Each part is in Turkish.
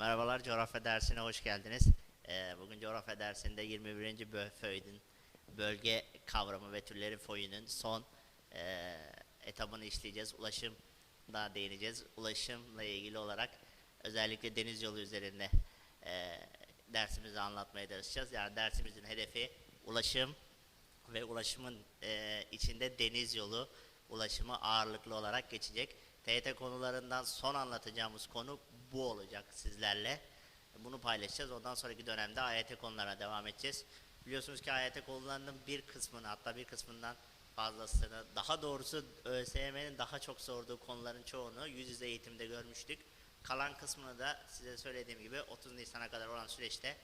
Merhabalar, coğrafya dersine hoş geldiniz. Ee, bugün coğrafya dersinde 21. bölgenin bölge kavramı ve türleri foyunun son e, etabını işleyeceğiz. Ulaşım da değineceğiz. Ulaşımla ilgili olarak özellikle deniz yolu üzerinde e, dersimizi anlatmaya çalışacağız. Yani dersimizin hedefi ulaşım ve ulaşımın e, içinde deniz yolu ulaşımı ağırlıklı olarak geçecek. TYT konularından son anlatacağımız konu bu olacak sizlerle. Bunu paylaşacağız. Ondan sonraki dönemde AYT konularına devam edeceğiz. Biliyorsunuz ki AYT konularının bir kısmını hatta bir kısmından fazlasını daha doğrusu ÖSYM'nin daha çok sorduğu konuların çoğunu yüz yüze eğitimde görmüştük. Kalan kısmını da size söylediğim gibi 30 Nisan'a kadar olan süreçte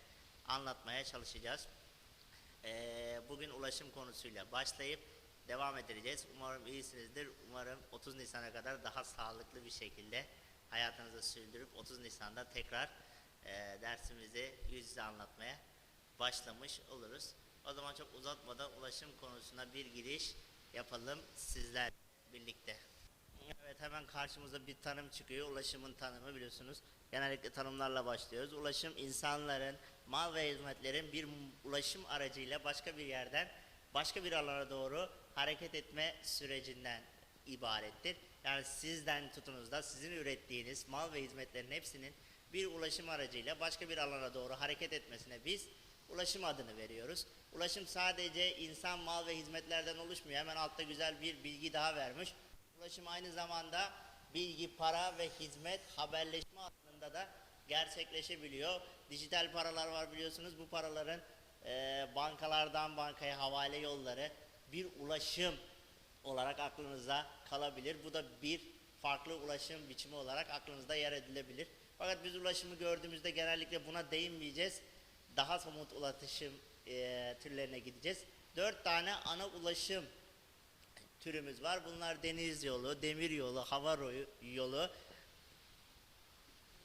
anlatmaya çalışacağız. Ee, bugün ulaşım konusuyla başlayıp devam edeceğiz. Umarım iyisinizdir. Umarım 30 Nisan'a kadar daha sağlıklı bir şekilde hayatınızı sürdürüp 30 Nisan'da tekrar e, dersimizi yüz yüze anlatmaya başlamış oluruz. O zaman çok uzatmadan ulaşım konusuna bir giriş yapalım sizler birlikte. Evet hemen karşımıza bir tanım çıkıyor. Ulaşımın tanımı biliyorsunuz. Genellikle tanımlarla başlıyoruz. Ulaşım insanların, mal ve hizmetlerin bir ulaşım aracıyla başka bir yerden başka bir alana doğru hareket etme sürecinden ibarettir. Yani sizden tutunuz da sizin ürettiğiniz mal ve hizmetlerin hepsinin bir ulaşım aracıyla başka bir alana doğru hareket etmesine biz ulaşım adını veriyoruz. Ulaşım sadece insan, mal ve hizmetlerden oluşmuyor. Hemen altta güzel bir bilgi daha vermiş. Ulaşım aynı zamanda bilgi, para ve hizmet, haberleşme alanında da gerçekleşebiliyor. Dijital paralar var biliyorsunuz. Bu paraların e, bankalardan bankaya havale yolları bir ulaşım olarak aklınıza kalabilir. Bu da bir farklı ulaşım biçimi olarak aklınızda yer edilebilir. Fakat biz ulaşımı gördüğümüzde genellikle buna değinmeyeceğiz. Daha somut ulaşım e, türlerine gideceğiz. Dört tane ana ulaşım türümüz var. Bunlar deniz yolu, demir yolu, hava yolu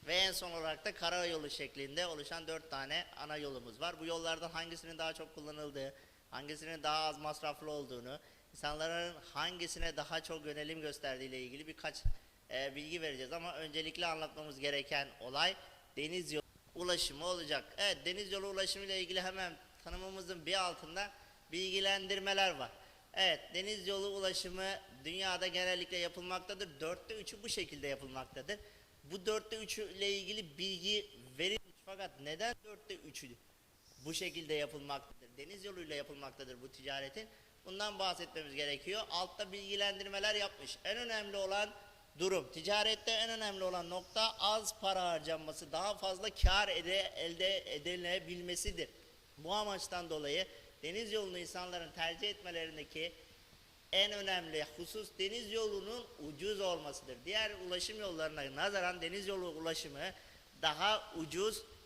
ve en son olarak da karayolu şeklinde oluşan dört tane ana yolumuz var. Bu yollardan hangisinin daha çok kullanıldığı, hangisinin daha az masraflı olduğunu, insanların hangisine daha çok yönelim gösterdiği ile ilgili birkaç e, bilgi vereceğiz. Ama öncelikle anlatmamız gereken olay deniz yolu ulaşımı olacak. Evet deniz yolu ulaşımı ile ilgili hemen tanımımızın bir altında bilgilendirmeler var. Evet deniz yolu ulaşımı dünyada genellikle yapılmaktadır. Dörtte üçü bu şekilde yapılmaktadır. Bu dörtte üçü ile ilgili bilgi verilmiş fakat neden dörtte üçü bu şekilde yapılmaktadır? Deniz yoluyla yapılmaktadır bu ticaretin. Bundan bahsetmemiz gerekiyor. Altta bilgilendirmeler yapmış. En önemli olan durum, ticarette en önemli olan nokta az para harcanması, daha fazla kar ede, elde edilebilmesidir. Bu amaçtan dolayı deniz yolunu insanların tercih etmelerindeki en önemli husus deniz yolunun ucuz olmasıdır. Diğer ulaşım yollarına nazaran deniz yolu ulaşımı daha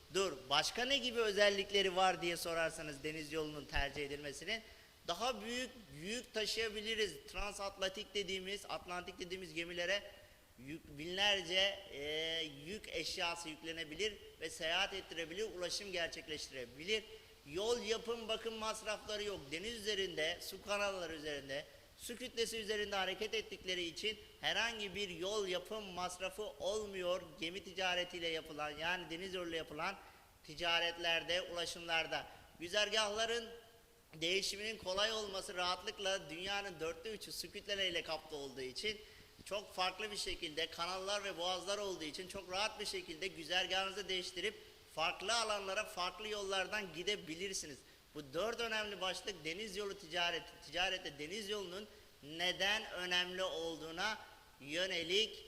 ucuzdur. Başka ne gibi özellikleri var diye sorarsanız deniz yolunun tercih edilmesinin daha büyük yük taşıyabiliriz. Transatlantik dediğimiz, Atlantik dediğimiz gemilere yük, binlerce e, yük eşyası yüklenebilir ve seyahat ettirebilir, ulaşım gerçekleştirebilir. Yol yapım bakım masrafları yok. Deniz üzerinde, su kanalları üzerinde, su kütlesi üzerinde hareket ettikleri için herhangi bir yol yapım masrafı olmuyor. Gemi ticaretiyle yapılan yani deniz yoluyla yapılan ticaretlerde, ulaşımlarda. Güzergahların değişiminin kolay olması rahatlıkla dünyanın dörtte üçü su kütleleriyle kaplı olduğu için çok farklı bir şekilde kanallar ve boğazlar olduğu için çok rahat bir şekilde güzergahınızı değiştirip farklı alanlara farklı yollardan gidebilirsiniz. Bu dört önemli başlık deniz yolu ticareti. Ticarette deniz yolunun neden önemli olduğuna yönelik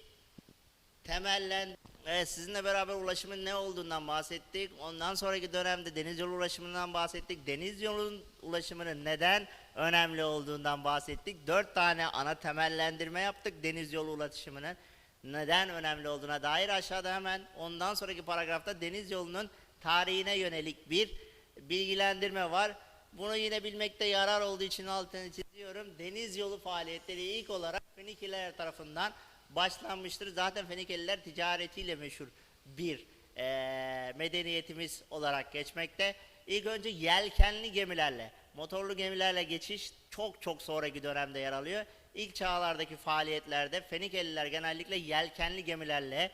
temellen Evet, sizinle beraber ulaşımın ne olduğundan bahsettik. Ondan sonraki dönemde deniz yolu ulaşımından bahsettik. Deniz yolunun ulaşımının neden önemli olduğundan bahsettik. Dört tane ana temellendirme yaptık deniz yolu ulaşımının neden önemli olduğuna dair aşağıda hemen ondan sonraki paragrafta deniz yolunun tarihine yönelik bir bilgilendirme var. Bunu yine bilmekte yarar olduğu için altını çiziyorum. Deniz yolu faaliyetleri ilk olarak Fenikeliler tarafından başlanmıştır. Zaten Fenikeliler ticaretiyle meşhur bir eee, medeniyetimiz olarak geçmekte. İlk önce yelkenli gemilerle, motorlu gemilerle geçiş çok çok sonraki dönemde yer alıyor. İlk çağlardaki faaliyetlerde Fenikeliler genellikle yelkenli gemilerle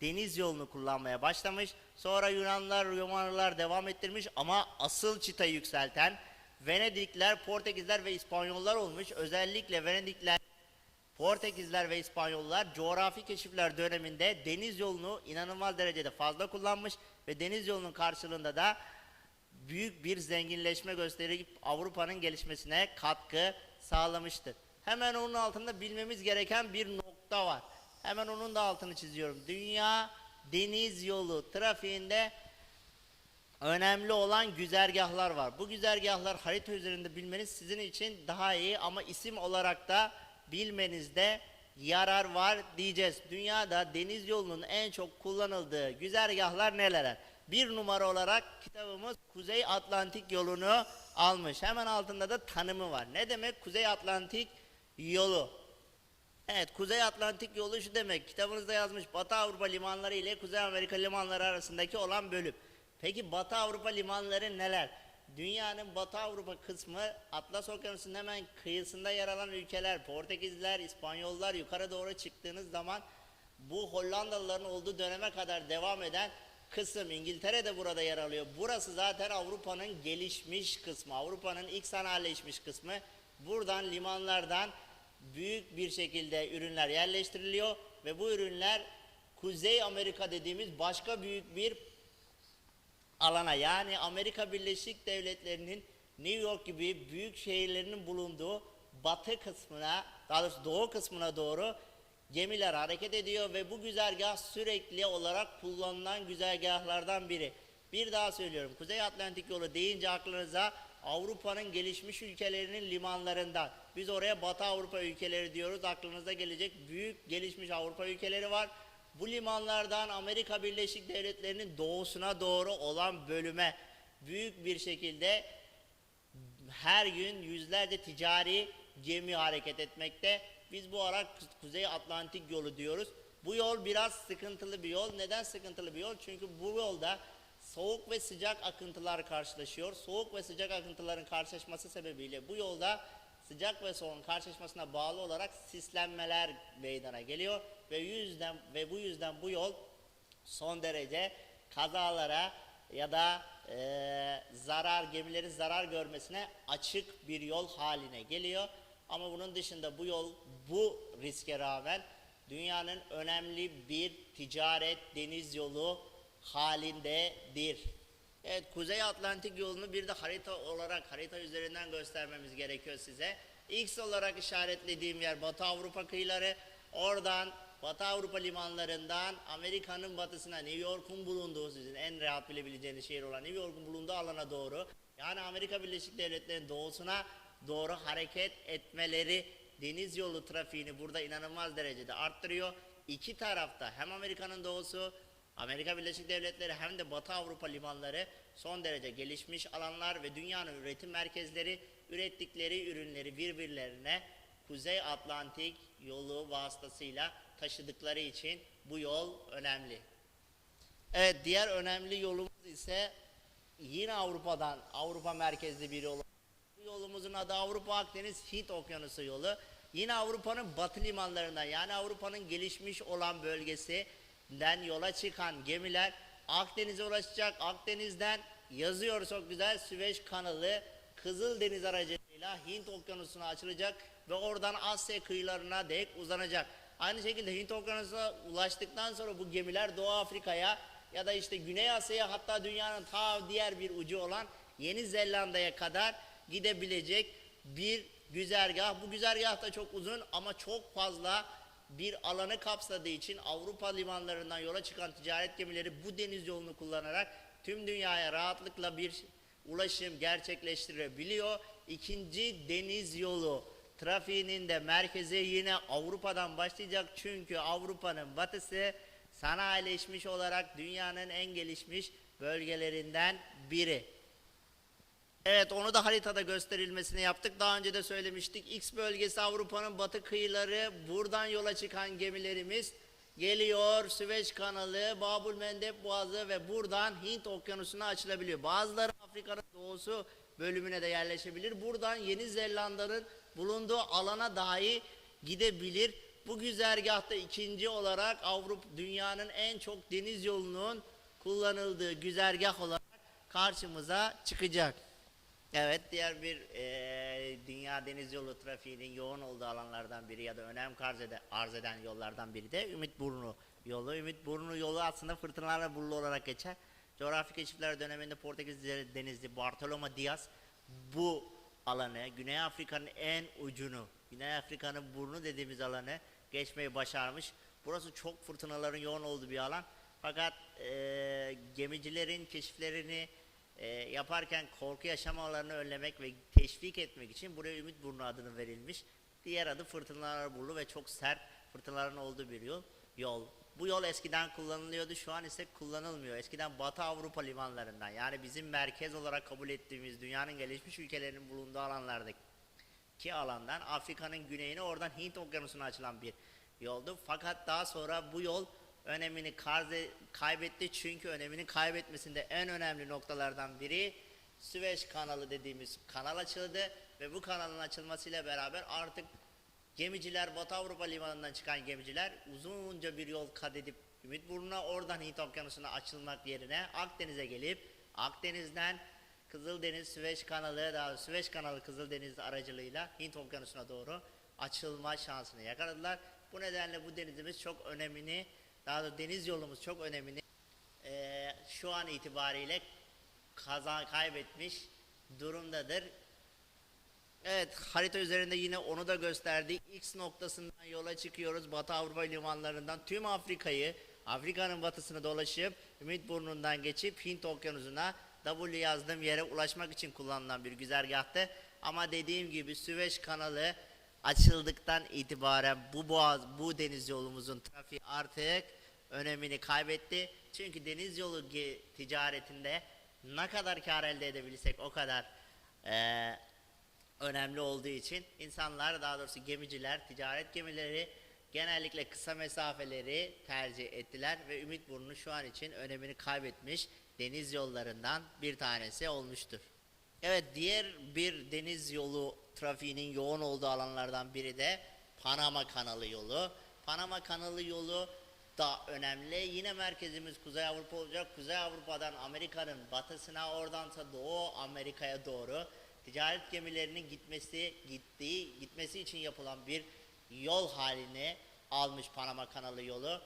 deniz yolunu kullanmaya başlamış. Sonra Yunanlar, Romalılar devam ettirmiş ama asıl çıtayı yükselten Venedikler, Portekizler ve İspanyollar olmuş. Özellikle Venedikler, Portekizler ve İspanyollar coğrafi keşifler döneminde deniz yolunu inanılmaz derecede fazla kullanmış ve deniz yolunun karşılığında da büyük bir zenginleşme gösterip Avrupa'nın gelişmesine katkı sağlamıştır. Hemen onun altında bilmemiz gereken bir nokta var. Hemen onun da altını çiziyorum. Dünya deniz yolu trafiğinde önemli olan güzergahlar var. Bu güzergahlar harita üzerinde bilmeniz sizin için daha iyi ama isim olarak da bilmenizde yarar var diyeceğiz. Dünyada deniz yolunun en çok kullanıldığı güzergahlar neler? Bir numara olarak kitabımız Kuzey Atlantik yolunu almış. Hemen altında da tanımı var. Ne demek Kuzey Atlantik yolu? Evet, Kuzey Atlantik yolu şu demek. Kitabınızda yazmış Batı Avrupa limanları ile Kuzey Amerika limanları arasındaki olan bölüm. Peki Batı Avrupa limanları neler? Dünyanın Batı Avrupa kısmı Atlas Okyanusu'nun hemen kıyısında yer alan ülkeler, Portekizler, İspanyollar yukarı doğru çıktığınız zaman bu Hollandalıların olduğu döneme kadar devam eden kısım İngiltere de burada yer alıyor. Burası zaten Avrupa'nın gelişmiş kısmı, Avrupa'nın ilk sanayileşmiş kısmı. Buradan limanlardan büyük bir şekilde ürünler yerleştiriliyor ve bu ürünler Kuzey Amerika dediğimiz başka büyük bir alana yani Amerika Birleşik Devletleri'nin New York gibi büyük şehirlerinin bulunduğu batı kısmına daha doğrusu doğu kısmına doğru gemiler hareket ediyor ve bu güzergah sürekli olarak kullanılan güzergahlardan biri. Bir daha söylüyorum Kuzey Atlantik yolu deyince aklınıza Avrupa'nın gelişmiş ülkelerinin limanlarından. Biz oraya Batı Avrupa ülkeleri diyoruz. Aklınıza gelecek büyük gelişmiş Avrupa ülkeleri var. Bu limanlardan Amerika Birleşik Devletleri'nin doğusuna doğru olan bölüme büyük bir şekilde her gün yüzlerce ticari gemi hareket etmekte. Biz bu ara Kuzey Atlantik yolu diyoruz. Bu yol biraz sıkıntılı bir yol. Neden sıkıntılı bir yol? Çünkü bu yolda soğuk ve sıcak akıntılar karşılaşıyor. Soğuk ve sıcak akıntıların karşılaşması sebebiyle bu yolda sıcak ve soğuğun karşılaşmasına bağlı olarak sislenmeler meydana geliyor ve yüzden ve bu yüzden bu yol son derece kazalara ya da eee, zarar gemilerin zarar görmesine açık bir yol haline geliyor. Ama bunun dışında bu yol bu riske rağmen dünyanın önemli bir ticaret deniz yolu halindedir. Evet Kuzey Atlantik yolunu bir de harita olarak harita üzerinden göstermemiz gerekiyor size. X olarak işaretlediğim yer Batı Avrupa kıyıları. Oradan Batı Avrupa limanlarından Amerika'nın batısına New York'un bulunduğu sizin en rahat bilebileceğiniz şehir olan New York'un bulunduğu alana doğru yani Amerika Birleşik Devletleri'nin doğusuna doğru hareket etmeleri deniz yolu trafiğini burada inanılmaz derecede arttırıyor. İki tarafta hem Amerika'nın doğusu Amerika Birleşik Devletleri hem de Batı Avrupa limanları son derece gelişmiş alanlar ve dünyanın üretim merkezleri ürettikleri ürünleri birbirlerine Kuzey Atlantik yolu vasıtasıyla taşıdıkları için bu yol önemli. Evet diğer önemli yolumuz ise yine Avrupa'dan Avrupa merkezli bir yol. Bu yolumuzun adı Avrupa Akdeniz Hint Okyanusu yolu. Yine Avrupa'nın batı limanlarından yani Avrupa'nın gelişmiş olan bölgesinden yola çıkan gemiler Akdeniz'e ulaşacak. Akdeniz'den yazıyor çok güzel Süveyş kanalı Kızıldeniz aracılığıyla Hint Okyanusu'na açılacak ve oradan Asya kıyılarına dek uzanacak. Aynı şekilde Hint Okyanusu'na ulaştıktan sonra bu gemiler Doğu Afrika'ya ya da işte Güney Asya'ya hatta dünyanın ta diğer bir ucu olan Yeni Zelanda'ya kadar gidebilecek bir güzergah. Bu güzergah da çok uzun ama çok fazla bir alanı kapsadığı için Avrupa limanlarından yola çıkan ticaret gemileri bu deniz yolunu kullanarak tüm dünyaya rahatlıkla bir ulaşım gerçekleştirebiliyor. İkinci deniz yolu trafiğinin de merkezi yine Avrupa'dan başlayacak çünkü Avrupa'nın batısı sanayileşmiş olarak dünyanın en gelişmiş bölgelerinden biri. Evet onu da haritada gösterilmesini yaptık. Daha önce de söylemiştik. X bölgesi Avrupa'nın batı kıyıları. Buradan yola çıkan gemilerimiz geliyor. Süveyş kanalı, Babul Mendeb Boğazı ve buradan Hint okyanusuna açılabiliyor. Bazıları Afrika'nın doğusu bölümüne de yerleşebilir. Buradan Yeni Zelanda'nın bulunduğu alana dahi gidebilir. Bu güzergahta ikinci olarak Avrupa dünyanın en çok deniz yolunun kullanıldığı güzergah olarak karşımıza çıkacak. Evet diğer bir eee, dünya deniz yolu trafiğinin yoğun olduğu alanlardan biri ya da önem arz eden, arz eden yollardan biri de Ümitburnu yolu. Ümitburnu yolu aslında fırtınalarla burulu olarak geçer. Coğrafi keşifler döneminde Portekiz denizli Bartoloma Diaz bu alanı Güney Afrika'nın en ucunu, Güney Afrika'nın burnu dediğimiz alanı geçmeyi başarmış. Burası çok fırtınaların yoğun olduğu bir alan. Fakat eee, gemicilerin keşiflerini e, yaparken korku yaşamalarını önlemek ve teşvik etmek için buraya Ümit Burnu adını verilmiş. Diğer adı Fırtınalar Burnu ve çok sert fırtınaların olduğu bir yol. yol. Bu yol eskiden kullanılıyordu, şu an ise kullanılmıyor. Eskiden Batı Avrupa limanlarından yani bizim merkez olarak kabul ettiğimiz dünyanın gelişmiş ülkelerinin bulunduğu alanlardaki ki alandan Afrika'nın güneyine oradan Hint okyanusuna açılan bir yoldu. Fakat daha sonra bu yol önemini kaybetti çünkü önemini kaybetmesinde en önemli noktalardan biri Süveyş kanalı dediğimiz kanal açıldı ve bu kanalın açılmasıyla beraber artık gemiciler Batı Avrupa limanından çıkan gemiciler uzunca bir yol kat edip Ümitburnu'na oradan Hint okyanusuna açılmak yerine Akdeniz'e gelip Akdeniz'den Kızıldeniz Süveyş kanalı daha Süveyş kanalı Kızıldeniz aracılığıyla Hint okyanusuna doğru açılma şansını yakaladılar. Bu nedenle bu denizimiz çok önemini daha doğrusu deniz yolumuz çok önemini eee, şu an itibariyle kazan kaybetmiş durumdadır. Evet harita üzerinde yine onu da gösterdi. X noktasından yola çıkıyoruz. Batı Avrupa limanlarından tüm Afrika'yı Afrika'nın batısını dolaşıp Ümitburnu'ndan geçip Hint okyanusuna W yazdığım yere ulaşmak için kullanılan bir güzergahtı. Ama dediğim gibi Süveyş kanalı açıldıktan itibaren bu boğaz, bu deniz yolumuzun trafiği artık önemini kaybetti. Çünkü deniz yolu ticaretinde ne kadar kar elde edebilirsek o kadar eee önemli olduğu için insanlar daha doğrusu gemiciler, ticaret gemileri genellikle kısa mesafeleri tercih ettiler ve Ümitburnu şu an için önemini kaybetmiş deniz yollarından bir tanesi olmuştur. Evet diğer bir deniz yolu trafiğinin yoğun olduğu alanlardan biri de Panama Kanalı yolu. Panama Kanalı yolu da önemli. Yine merkezimiz Kuzey Avrupa olacak. Kuzey Avrupa'dan Amerika'nın batısına oradansa Doğu Amerika'ya doğru ticaret gemilerinin gitmesi gittiği gitmesi için yapılan bir yol halini almış Panama Kanalı yolu.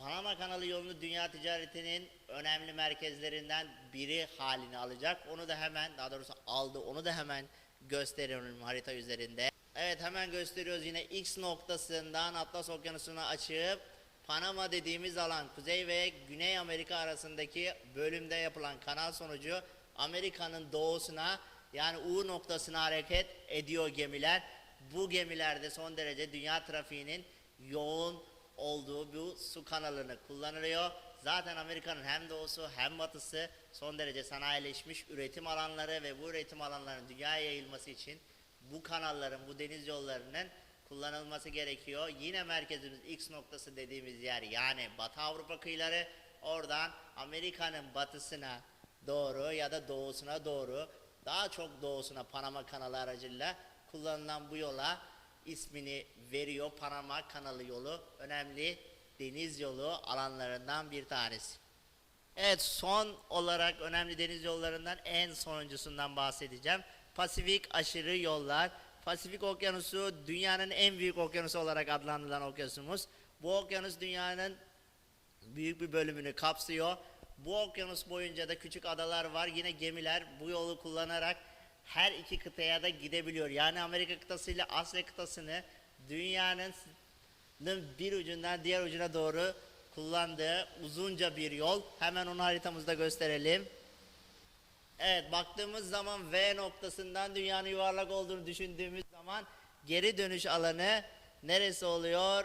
Panama Kanalı yolunu dünya ticaretinin önemli merkezlerinden biri halini alacak. Onu da hemen daha doğrusu aldı. Onu da hemen gösteriyorum harita üzerinde. Evet hemen gösteriyoruz yine X noktasından Atlas Okyanusu'na açıp Panama dediğimiz alan Kuzey ve Güney Amerika arasındaki bölümde yapılan kanal sonucu Amerika'nın doğusuna yani U noktasına hareket ediyor gemiler. Bu gemilerde son derece dünya trafiğinin yoğun olduğu bu su kanalını kullanılıyor. Zaten Amerika'nın hem doğusu hem batısı son derece sanayileşmiş üretim alanları ve bu üretim alanlarının dünyaya yayılması için bu kanalların, bu deniz yollarının kullanılması gerekiyor. Yine merkezimiz X noktası dediğimiz yer yani Batı Avrupa kıyıları oradan Amerika'nın batısına doğru ya da doğusuna doğru daha çok doğusuna Panama kanalı aracılığıyla kullanılan bu yola ismini veriyor. Panama kanalı yolu önemli deniz yolu alanlarından bir tanesi. Evet son olarak önemli deniz yollarından en sonuncusundan bahsedeceğim. Pasifik aşırı yollar. Pasifik okyanusu dünyanın en büyük okyanusu olarak adlandırılan okyanusumuz. Bu okyanus dünyanın büyük bir bölümünü kapsıyor. Bu okyanus boyunca da küçük adalar var. Yine gemiler bu yolu kullanarak her iki kıtaya da gidebiliyor. Yani Amerika kıtası ile Asya kıtasını dünyanın bir ucundan diğer ucuna doğru kullandığı uzunca bir yol. Hemen onu haritamızda gösterelim. Evet baktığımız zaman V noktasından dünyanın yuvarlak olduğunu düşündüğümüz zaman geri dönüş alanı neresi oluyor?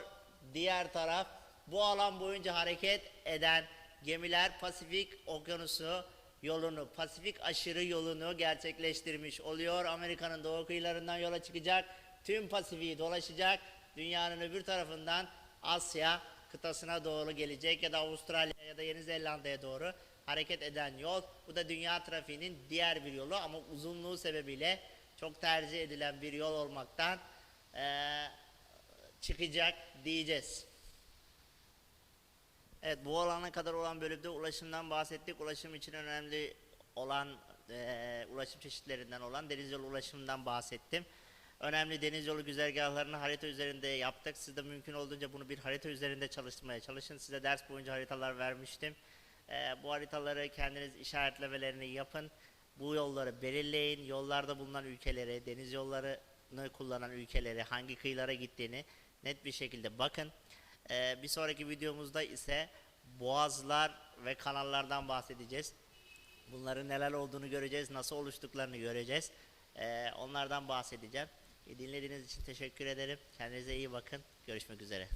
Diğer taraf. Bu alan boyunca hareket eden gemiler Pasifik Okyanusu yolunu, Pasifik aşırı yolunu gerçekleştirmiş oluyor. Amerika'nın doğu kıyılarından yola çıkacak. Tüm Pasifik'i dolaşacak. Dünyanın öbür tarafından Asya kıtasına doğru gelecek ya da Avustralya ya da Yeni Zelanda'ya doğru hareket eden yol. Bu da dünya trafiğinin diğer bir yolu ama uzunluğu sebebiyle çok tercih edilen bir yol olmaktan eee, çıkacak diyeceğiz. Evet bu alana kadar olan bölümde ulaşımdan bahsettik. Ulaşım için önemli olan eee, ulaşım çeşitlerinden olan deniz yolu ulaşımından bahsettim. Önemli deniz yolu güzergahlarını harita üzerinde yaptık. Siz de mümkün olduğunca bunu bir harita üzerinde çalıştırmaya çalışın. Size ders boyunca haritalar vermiştim. Eee, bu haritaları kendiniz işaretlemelerini yapın. Bu yolları belirleyin. Yollarda bulunan ülkeleri, deniz yollarını kullanan ülkeleri, hangi kıyılara gittiğini net bir şekilde bakın. Ee, bir sonraki videomuzda ise boğazlar ve kanallardan bahsedeceğiz. Bunların neler olduğunu göreceğiz, nasıl oluştuklarını göreceğiz. Ee, onlardan bahsedeceğim. Dinlediğiniz için teşekkür ederim. Kendinize iyi bakın. Görüşmek üzere.